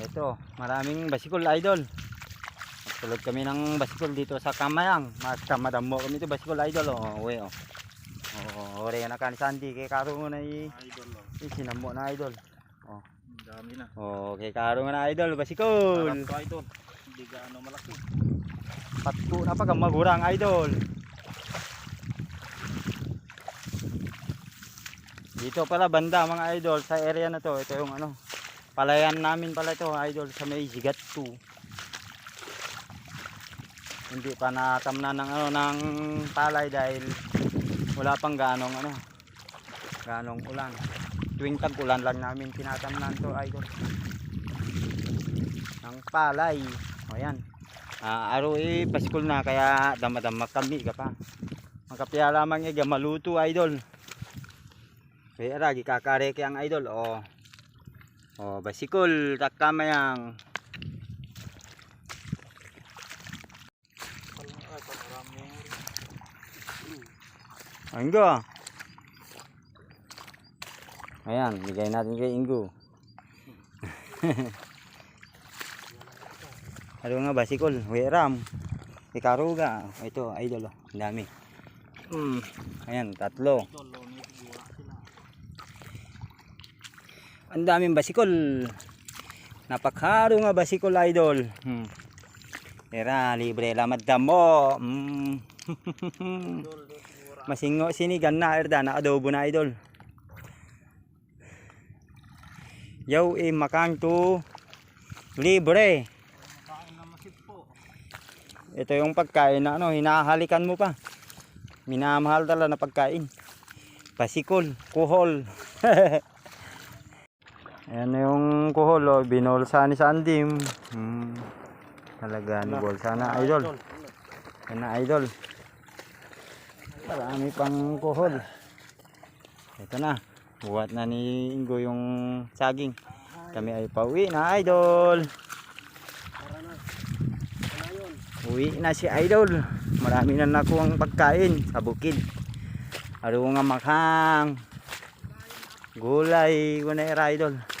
Ito, maraming basikol idol. Magtulog kami ng basikol dito sa Kamayang. Mas kamadamo kami ito basikol idol. Oh, we oh. Oh, ore na kan Sandy kay karo mo na i Idol oh. sinamo na idol. Ang dami na. Oh, kay karo na idol basikol. Sarap to idol. Hindi gaano malaki. Patko na pa kang magurang idol. Dito pala banda mga idol sa area na to. Ito yung ano. Palayan namin pala ito idol sa may Zigat 2. Hindi pa natamnan ng ano ng palay dahil wala pang ganong ano ganong ulan. Tuwing tag-ulan lang namin tinatamnan to idol. Ng palay. O yan. Ah, araw eh, paskul na kaya damadama kami ka pa. Magkapya lamang eh, maluto idol. Kaya ragi kakare ang idol. Oh. Oh, basikol, takamayang. Anggo. Ayan, bigay natin kay Ingo. Ano nga basikol, weram. Ikaruga. Ito, idol. Ang dami. Mm. Ayan, tatlo. Idol oh, may figura sila. Ang daming basikol. Napakaro nga basikol idol. Hmm. Libre lamad damo. Mm. Figura. Masingo sinigan na erda na adobo na idol. Yaw eh makang to libre. Ito yung pagkain na ano, hinahalikan mo pa. Minamahal talaga na pagkain. Basikol, kuhol. Ayan yung kuhol, oh. binolsa ni Sandim. Hmm. Talaga ni bolsa na idol. Yan na idol. Marami pang kuhol. Ito na. Buhat na ni Ingo yung saging. Kami ay pauwi na idol. Uwi na si idol. Marami na nakuha pagkain sa bukid. Aro nga makang. Gulay, kunay idol.